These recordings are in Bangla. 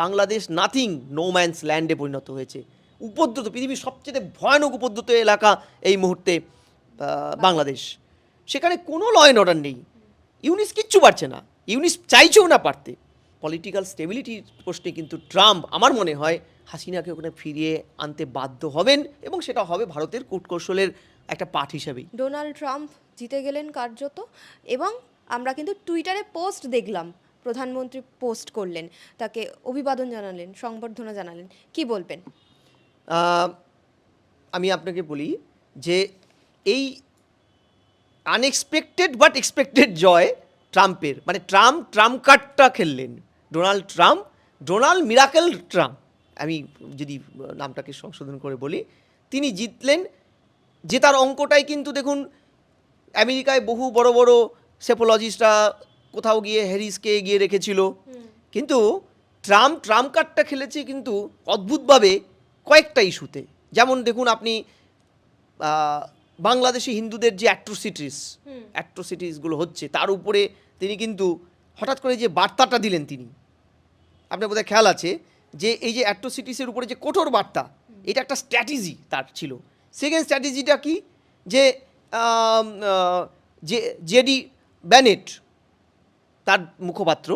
বাংলাদেশ নাথিং নো ম্যানস ল্যান্ডে পরিণত হয়েছে। উপদ্রুত, পৃথিবীর সবচেয়ে ভয়ানক উপদ্রুত এলাকা এই মুহূর্তে বাংলাদেশ। সেখানে কোনো ল অ্যান্ড অর্ডার নেই। ইউনিস কিচ্ছু পারছে না। ইউনিস চাইছেও না পারতে। পলিটিক্যাল স্টেবিলিটির প্রশ্নে কিন্তু ট্রাম্প, আমার মনে হয়, হাসিনাকে ওখানে ফিরিয়ে আনতে বাধ্য হবেন এবং সেটা হবে ভারতের কূটকৌশলের একটা পাঠ হিসাবেই। ডোনাল্ড ট্রাম্প জিতে গেলেন কার্যত এবং আমরা কিন্তু টুইটারে পোস্ট দেখলাম। প্রধানমন্ত্রী পোস্ট করলেন, তাকে অভিবাদন জানালেন, সংবর্ধনা জানালেন, কি বলবেন? আমি আপনাকে বলি যে এই আনএক্সপেক্টেড বাট এক্সপেক্টেড জয় ট্রাম্পের মানে ট্রাম্প ট্রাম্প কার্ডটা খেললেন, Donald Trump, Donald miracle Trump, আমি যদি নামটাকে সংশোধন করে বলি, তিনি জিতলেন, জেতার অঙ্কটাই কিন্তু দেখুন, আমেরিকায় বহু বড় বড় সেপোলজিস্টরা কোথাও গিয়ে হ্যারিসকে এগিয়ে রেখেছিল। কিন্তু ট্রাম্প ট্রাম্প কার্ডটা খেলেছে কিন্তু অদ্ভুতভাবে কয়েকটা ইস্যুতে। যেমন দেখুন আপনি বাংলাদেশি হিন্দুদের যে অ্যাট্রোসিটিস অ্যাট্রোসিটিসগুলো হচ্ছে তার উপরে তিনি কিন্তু হঠাৎ করে যে বার্তাটা দিলেন তিনি। আপনার বোধহয় খেয়াল আছে যে এই যে অ্যাট্রোসিটিসের উপরে যে কঠোর বার্তা এটা একটা স্ট্র্যাটেজি তার ছিল। সেকেন্ড স্ট্র্যাটেজিটা কি? যে জেডি ব্যানেট তার মুখপাত্র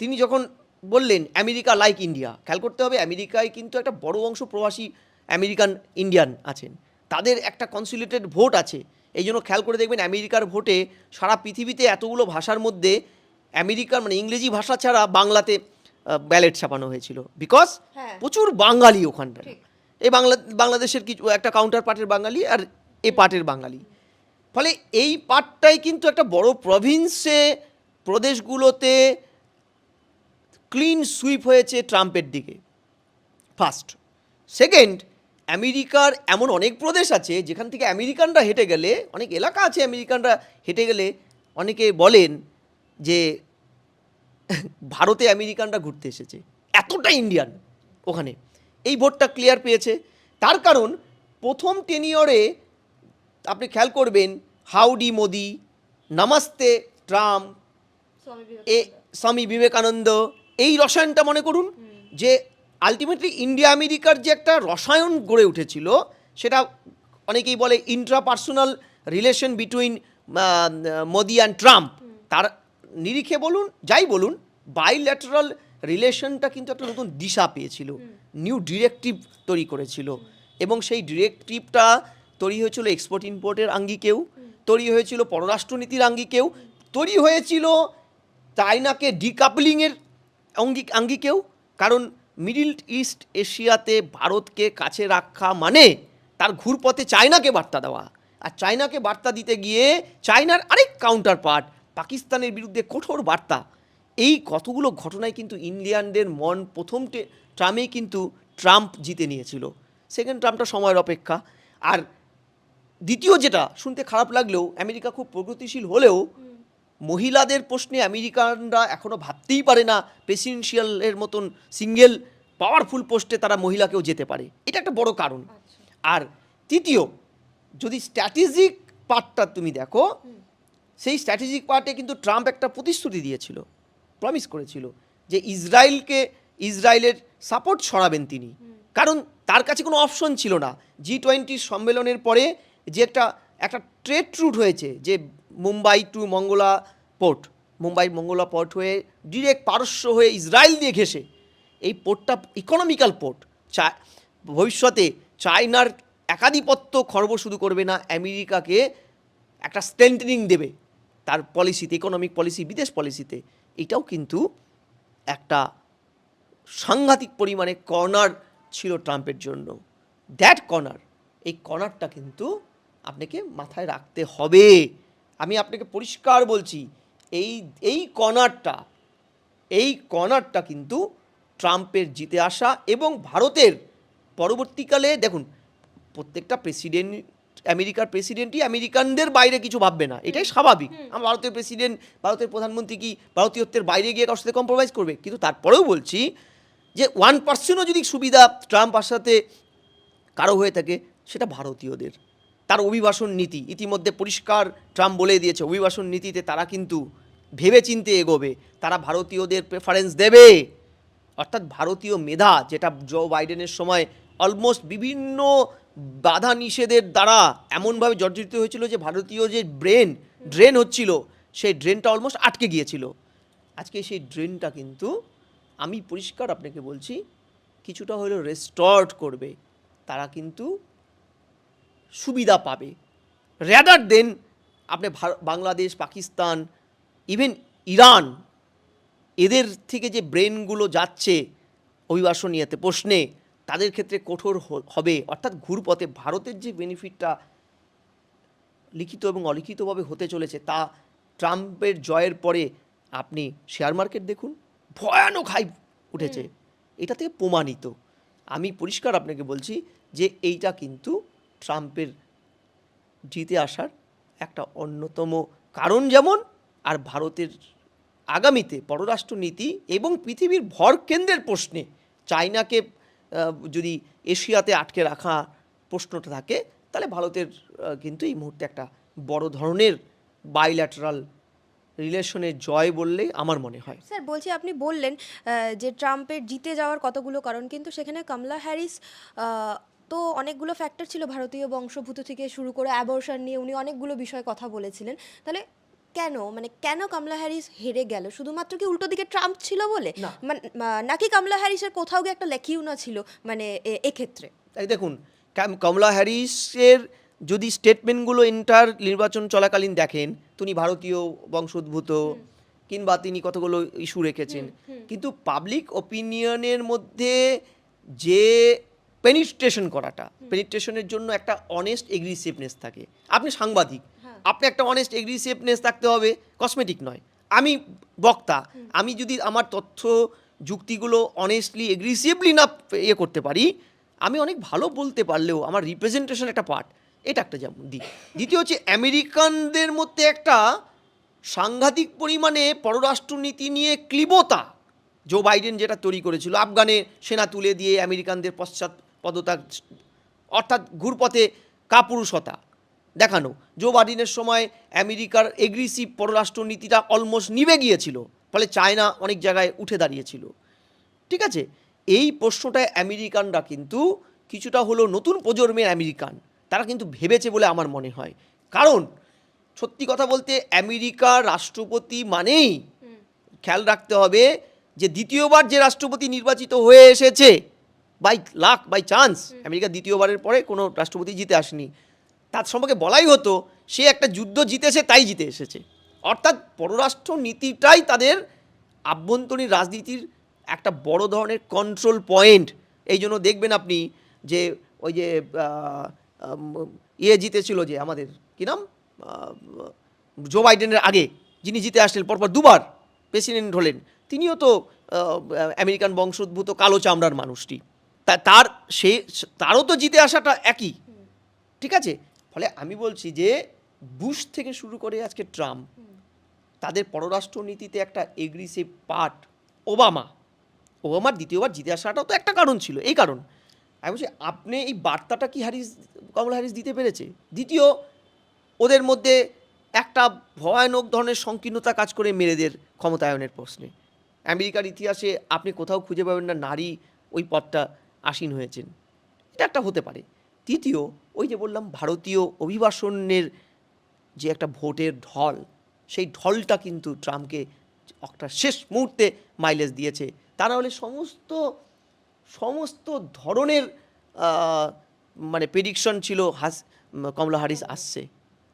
তিনি যখন বললেন আমেরিকা লাইক ইন্ডিয়া খেয়াল করতে হবে আমেরিকায় কিন্তু একটা বড় অংশ প্রবাসী আমেরিকান ইন্ডিয়ান আছেন। তাদের একটা কনসুলেটেড ভোট আছে। এই জন্য খেয়াল করে দেখবেন আমেরিকার ভোটে সারা পৃথিবীতে এতগুলো ভাষার মধ্যে আমেরিকার মানে ইংরেজি ভাষা ছাড়া বাংলাতে ব্যালেট ছাপানো হয়েছিল। বিকজ হ্যাঁ। প্রচুর বাঙালি ওখানটা এই বাংলা বাংলাদেশের কিছু একটা কাউন্টার পার্টের বাঙালি আর এ পার্টের বাঙালি। ফলে এই পার্টটাই কিন্তু একটা বড় প্রভিন্সে প্রদেশগুলোতে ক্লিন সুইপ হয়েছে ট্রাম্পের দিকে। ফার্স্ট সেকেন্ড আমেরিকার এমন অনেক প্রদেশ আছে যেখান থেকে আমেরিকানরা হেঁটে গেলে, অনেক এলাকা আছে আমেরিকানরা হেঁটে গেলে অনেকে বলেন যে ভারতে আমেরিকানরা ঘুরতে এসেছে। এতটা ইন্ডিয়ান ওখানে। এই ভোটটা ক্লিয়ার পেয়েছে। তার কারণ, প্রথম টেনিয়রে আপনি খেয়াল করবেন, হাউডি মোদি, নামাস্তে ট্রাম্প এ স্বামী বিবেকানন্দ এই রসায়নটা মনে করুন যে আলটিমেটলি ইন্ডিয়া আমেরিকার যে একটা রসায়ন গড়ে উঠেছিল সেটা অনেকেই বলে intrapersonal relation between Modi and Trump তার নিরিখে বলুন যাই বলুন বাইল্যাটারাল রিলেশনটা কিন্তু একটা নতুন দিশা পেয়েছিল। নিউ ডিরেক্টিভ তৈরি করেছিল। এবং সেই ডিরেক্টিভটা তৈরি হয়েছিল এক্সপোর্ট ইম্পোর্টের আঙ্গিকেও তৈরি হয়েছিল পররাষ্ট্রনীতির আঙ্গিকেও তৈরি হয়েছিল চায়নাকে ডিকাপলিংয়ের অঙ্গি, আঙ্গিকেও? কারণ মিডিল ইস্ট এশিয়াতে ভারতকে কাছে রাখা মানে তার ঘুরপথে চায়নাকে বার্তা দেওয়া। আর চায়নাকে বার্তা দিতে গিয়ে চায়নার আরেক কাউন্টার পার্ট পাকিস্তানের বিরুদ্ধে কঠোর বার্তা। এই কতগুলো ঘটনায় কিন্তু ইন্ডিয়ানদের মন প্রথম টে- ট্রামেই কিন্তু ট্রাম্প জিতে নিয়েছিল। সেকেন্ড ট্রাম্পটা সময়ের অপেক্ষা। আর দ্বিতীয় যেটা শুনতে খারাপ লাগলেও, আমেরিকা খুব প্রগতিশীল হলেও মহিলাদের প্রশ্নে আমেরিকানরা এখনও ভাবতেই পারে না প্রেসিডেন্সিয়ালের মতন সিঙ্গেল পাওয়ারফুল পোস্টে তারা মহিলাকেও যেতে পারে। এটা একটা বড় কারণ। আর তৃতীয় যদি স্ট্র্যাটেজিক পার্টটা তুমি দেখো সেই স্ট্র্যাটেজিক পার্টে কিন্তু ট্রাম্প একটা প্রতিশ্রুতি দিয়েছিল প্রমিস করেছিল যে ইসরায়েলকে ইসরায়েলের সাপোর্ট ছড়াবেন তিনি। কারণ তার কাছে কোনো অপশন ছিল না। জি টোয়েন্টি সম্মেলনের পরে যে একটা একটা ট্রেড রুট হয়েছে যে Mumbai to Mangla port. Mumbai Mangla port হয়ে ডিরেক্ট পারস্য হয়ে ইসরায়েল দিয়ে ঘেসে এই পোর্টটা ইকোনমিক্যাল পোর্ট। চা, ভবিষ্যতে চায়নার একাধিপত্য খর্ব শুধু করবে না, আমেরিকাকে একটা স্ট্রেন্থেনিং দেবে তার পলিসিতে ইকোনমিক পলিসি বিদেশ পলিসিতে এটাও কিন্তু একটা সাংঘাতিক পরিমাণে কর্নার ছিল ট্রাম্পের জন্য। দ্যাট কর্নার এই কর্নারটা কিন্তু আপনাকে মাথায় রাখতে হবে। আমি আপনাকে পরিষ্কার বলছি এই এই কর্নারটা এই কর্নারটা কিন্তু ট্রাম্পের জিতে আসা এবং ভারতের পরবর্তীকালে দেখুন প্রত্যেকটা প্রেসিডেন্ট আমেরিকার প্রেসিডেন্টই আমেরিকানদের বাইরে কিছু ভাববে না এটাই স্বাভাবিক। আমার ভারতের প্রেসিডেন্ট ভারতের প্রধানমন্ত্রী কি ভারতীয়ত্বের বাইরে গিয়ে কারোর সাথে কম্প্রোমাইজ করবে? কিন্তু তারপরেও বলছি যে ওয়ান পার্সেন্টও যদি সুবিধা ট্রাম্প আসাতে কারও হয়ে থাকে সেটা ভারতীয়দের। তার অভিবাসন নীতি। ইতিমধ্যে পরিষ্কার ট্রাম্প বলে দিয়েছে, অভিবাসন নীতিতে তারা কিন্তু ভেবে চিনতে এগোবে। তারা ভারতীয়দের প্রেফারেন্স দেবে। অর্থাৎ ভারতীয় মেধা, যেটা জো বাইডেনের সময় অলমোস্ট বিভিন্ন বাধা নিষেধের দ্বারা এমনভাবে জর্জরিত হয়েছিল যে ভারতীয় যে ব্রেন, ড্রেন হচ্ছিল, সেই ড্রেনটা অলমোস্ট আটকে গিয়েছিল। আজকে সেই ড্রেনটা কিন্তু আমি পরিষ্কার আপনাকে বলছি, কিছুটা হলেও রেস্টর্ট করবে। তারা কিন্তু সুবিধা পাবে। র্যাদার দেন আপনি বাংলাদেশ পাকিস্তান ইভেন ইরান এদের থেকে যে ব্রেনগুলো যাচ্ছে অভিবাসনীয়তে প্রশ্নে তাদের ক্ষেত্রে কঠোর হবে। অর্থাৎ ঘুরপথে ভারতের যে বেনিফিটটা লিখিত এবং অলিখিতভাবে হতে চলেছে তা ট্রাম্পের জয়ের পরে আপনি শেয়ার মার্কেট দেখুন ভয়ানক হাই উঠেছে। এটা থেকে প্রমাণিত। আমি পরিষ্কার আপনাকে বলছি যে এইটা কিন্তু ট্রাম্পের জিতে আসার একটা অন্যতম কারণ যেমন, আর ভারতের আগামীতে পররাষ্ট্রনীতি এবং পৃথিবীর ভর কেন্দ্রের প্রশ্নে চায়নাকে যদি এশিয়াতে আটকে রাখা প্রশ্নটা থাকে, তাহলে ভারতের কিন্তু এই মুহূর্তে একটা বড় ধরনের বাইল্যাটারাল রিলেশনের জয় বললে আমার মনে হয়। স্যার, বলছি আপনি বললেন যে ট্রাম্পের জিতে যাওয়ার কতগুলো কারণ, কিন্তু সেখানে কমলা হ্যারিস তো অনেকগুলো ফ্যাক্টর ছিল ভারতীয় বংশভূত থেকে শুরু করে অ্যাবর্শন নিয়ে উনি অনেকগুলো বিষয়ে কথা বলেছিলেন। তাহলে কেন? মানে কেন কমলা হ্যারিস হেরে গেল? শুধুমাত্র কি উল্টো দিকে ট্রাম্প ছিল বলে? না। নাকি কমলা হ্যারিসের কোথাও গিয়ে একটা লেখিউনা ছিল মানে এক্ষেত্রে? তাই দেখুন কমলা হ্যারিসের যদি স্টেটমেন্টগুলো ইন্টার নির্বাচন চলাকালীন দেখেন তিনি ভারতীয় বংশোদ্ভূত কিংবা তিনি কতগুলো ইস্যু রেখেছেন। কিন্তু পাবলিক ওপিনিয়নের মধ্যে যে পেনিট্রেশন করাটা। পেনিট্রেশনের জন্য একটা অনেস্ট এগ্রিসিভনেস থাকে। আপনি সাংবাদিক আপনি একটা অনেস্ট এগ্রিসিভনেস থাকতে হবে কসমেটিক নয়। আমি বক্তা আমি যদি আমার তথ্য যুক্তিগুলো অনেস্টলি এগ্রিসিভলি না ইয়ে করতে পারি আমি অনেক ভালো বলতে পারলেও আমার রিপ্রেজেন্টেশন একটা পার্ট এটা একটা যেমন দিক। দ্বিতীয় হচ্ছে আমেরিকানদের মধ্যে একটা সাংঘাতিক পরিমাণে পররাষ্ট্রনীতি নিয়ে ক্লিবতা জো বাইডেন যেটা তৈরি করেছিল আফগানে সেনা তুলে দিয়ে আমেরিকানদের পশ্চাৎ পদতা অর্থাৎ ঘুরপথে কাপুরুষতা। দেখানো জো বাইডেনের সময় আমেরিকার এগ্রেসিভ পররাষ্ট্রনীতিটা অলমোস্ট নিভে গিয়েছিল ফলে চায়না অনেক জায়গায় উঠে দাঁড়িয়েছিল। ঠিক আছে? এই প্রশ্নটায় আমেরিকানরা কিন্তু কিছুটা হলো নতুন প্রজন্মের আমেরিকান তারা কিন্তু ভেবেছে বলে আমার মনে হয়। কারণ সত্যি কথা বলতে আমেরিকার রাষ্ট্রপতি মানেই খেয়াল রাখতে হবে যে দ্বিতীয়বার যে রাষ্ট্রপতি নির্বাচিত হয়ে এসেছে by luck by chance America দ্বিতীয়বারের পরে কোনো রাষ্ট্রপতি জিতে আসেনি। তার সম্পর্কে বলাই হতো সে একটা যুদ্ধ জিতেছে তাই জিতে এসেছে। অর্থাৎ পররাষ্ট্র নীতিটাই তাদের আভ্যন্তরীণ রাজনীতির একটা বড় ধরনের কন্ট্রোল পয়েন্ট এই জন্য দেখবেন আপনি যে ওই যে ইয়ে জিতেছিল যে আমাদের কী নাম? জো বাইডেনের আগে যিনি জিতে আসলেন পরপর দুবার প্রেসিডেন্ট হলেন তিনিও তো আমেরিকান বংশোদ্ভূত কালো চামড়ার মানুষটি। তার সে তারও তো জিতে আসাটা একই। ঠিক আছে? ফলে আমি বলছি যে, বুশ থেকে শুরু করে আজকে ট্রাম্প, তাদের পররাষ্ট্রনীতিতে একটা এগ্রিসিভ পার্ট ওবামা। ওবামার দ্বিতীয়বার জিতে আসাটাও তো একটা কারণ ছিল, এই কারণ। আমি বলছি, আপনি এই বার্তাটা কি হ্যারিস কমলা হ্যারিস দিতে পেরেছে? দ্বিতীয়, ওদের মধ্যে একটা ভয়ানক ধরনের সংকীর্ণতা কাজ করে মেয়েদের ক্ষমতায়নের প্রশ্নে। আমেরিকার ইতিহাসে আপনি কোথাও খুঁজে পাবেন না, নারী ওই পদটা আসীন হয়েছেন। এটা একটা হতে পারে। তৃতীয়, ওই যে বললাম, ভারতীয় অভিবাসনের যে একটা ভোটের ঢল, সেই ঢলটা কিন্তু ট্রাম্পকে একটা শেষ মুহূর্তে মাইলেজ দিয়েছে। তা না হলে সমস্ত সমস্ত ধরনের মানে প্রেডিকশন ছিল হাস, কমলা হারিস আসছে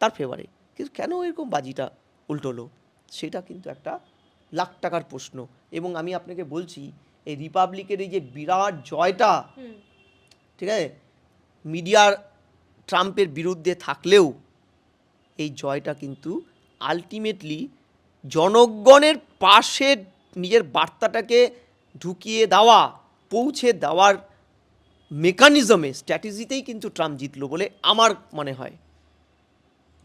তার ফেভারে কিন্তু কেন এরকম বাজিটা উল্টোলো? সেটা কিন্তু একটা লাখ টাকার প্রশ্ন। এবং আমি আপনাকে বলছি এই রিপাবলিকের এই যে বিরাট জয়টা ঠিক আছে? মিডিয়ার ট্রাম্পের বিরুদ্ধে থাকলেও এই জয়টা কিন্তু আলটিমেটলি জনগণের পাশে নিজের বার্তাটাকে ঢুকিয়ে দেওয়া পৌঁছে দেওয়ার মেকানিজমে স্ট্র্যাটেজিতেই কিন্তু ট্রাম্প জিতলো বলে আমার মনে হয়।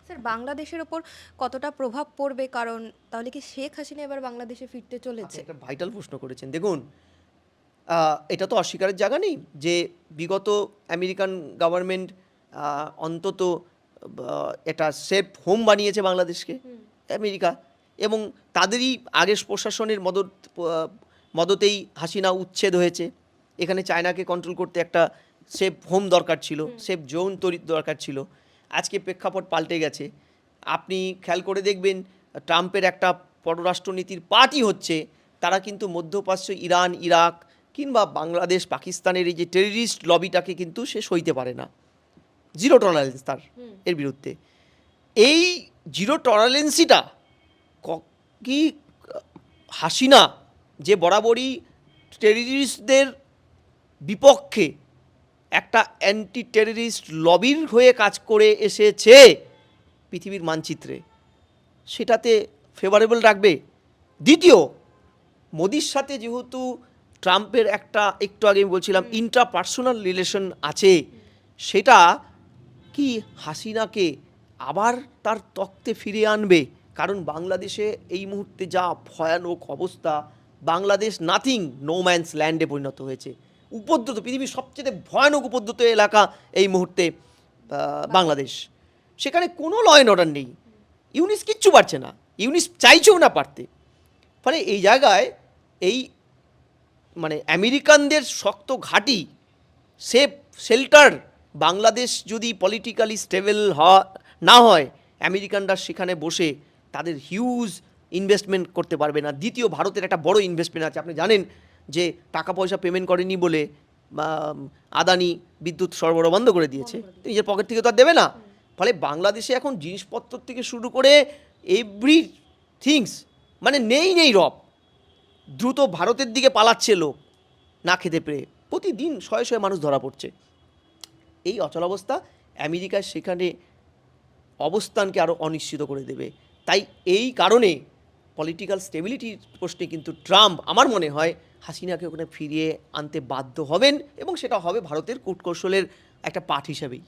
স্যার বাংলাদেশের ওপর কতটা প্রভাব পড়বে? কারণ তাহলে কি শেখ হাসিনা এবার বাংলাদেশে ফিরতে চলেছে? একটা ভাইটাল প্রশ্ন করেছেন। দেখুন এটা তো অস্বীকারের জায়গা নেই যে বিগত আমেরিকান গভর্নমেন্ট অন্তত এটা সেফ হোম বানিয়েছে বাংলাদেশকে আমেরিকা। এবং তাদেরই আগের প্রশাসনের মদত মদতেই হাসিনা উচ্ছেদ হয়েছে। এখানে চায়নাকে কন্ট্রোল করতে একটা সেফ হোম দরকার ছিল সেফ জোন তৈরি দরকার ছিল। আজকে প্রেক্ষাপট পাল্টে গেছে। আপনি খেয়াল করে দেখবেন ট্রাম্পের একটা পররাষ্ট্রনীতির পার্টি হচ্ছে। তারা কিন্তু মধ্যপ্রাচ্য ইরান ইরাক কিংবা বাংলাদেশ পাকিস্তানের এই যে টেরিস্ট লবিটাকে কিন্তু সে সইতে পারে না। জিরো টলারেন্স তার এর বিরুদ্ধে। এই জিরো টলারেন্সিটা ক- হাসিনা যে বরাবরই টেরিস্টদের বিপক্ষে একটা অ্যান্টি টেররিস্ট লবির হয়ে কাজ করে এসেছে পৃথিবীর মানচিত্রে সেটাতে ফেভারেবল রাখবে। দ্বিতীয় মোদির সাথে যেহেতু ট্রাম্পের একটা একটু আগে আমি বলছিলাম ইন্টারপার্সোনাল রিলেশন আছে। সেটা কি হাসিনাকে আবার তার তক্তে ফিরিয়ে আনবে? কারণ বাংলাদেশে এই মুহূর্তে যা ভয়ানক অবস্থা বাংলাদেশ নাথিং নো ম্যানস ল্যান্ডে পরিণত হয়েছে। উপদ্রুত পৃথিবীর সবচেয়ে ভয়ানক উপদ্রুত এলাকা এই মুহূর্তে বাংলাদেশ। সেখানে কোনো ল অ্যান্ড অর্ডার নেই। ইউনিস কিচ্ছু পারছে না। ইউনিস চাইছেও না পারতে। ফলে এই জায়গায় এই মানে আমেরিকানদের শক্ত ঘাঁটি সেফ শেল্টার বাংলাদেশ যদি পলিটিক্যালি স্টেবল না হয় আমেরিকানরা সেখানে বসে তাদের হিউজ ইনভেস্টমেন্ট করতে পারবে না। দ্বিতীয় ভারতের একটা বড় ইনভেস্টমেন্ট আছে আপনি জানেন যে টাকা পয়সা পেমেন্ট করেনি বলে আদানি বিদ্যুৎ সরবরাহ বন্ধ করে দিয়েছে। নিজের পকেট থেকে তো আর দেবে না। ফলে বাংলাদেশে এখন জিনিসপত্র থেকে শুরু করে এভরি থিংস মানে নেই নেই রব। দ্রুত ভারতের দিকে পালাচ্ছে লোক, না খেতে পেরে। প্রতিদিন শয়ে শয়ে মানুষ ধরা পড়ছে। এই অচলাবস্থা আমেরিকার সেখানে অবস্থানকে আরও অনিশ্চিত করে দেবে। তাই এই কারণে পলিটিক্যাল স্টেবিলিটির প্রশ্নে কিন্তু ট্রাম্প, আমার মনে হয়, হাসিনাকে ওখানে ফিরিয়ে আনতে বাধ্য হবেন এবং সেটা হবে ভারতের কূটকৌশলের একটা পাঠ হিসাবেই।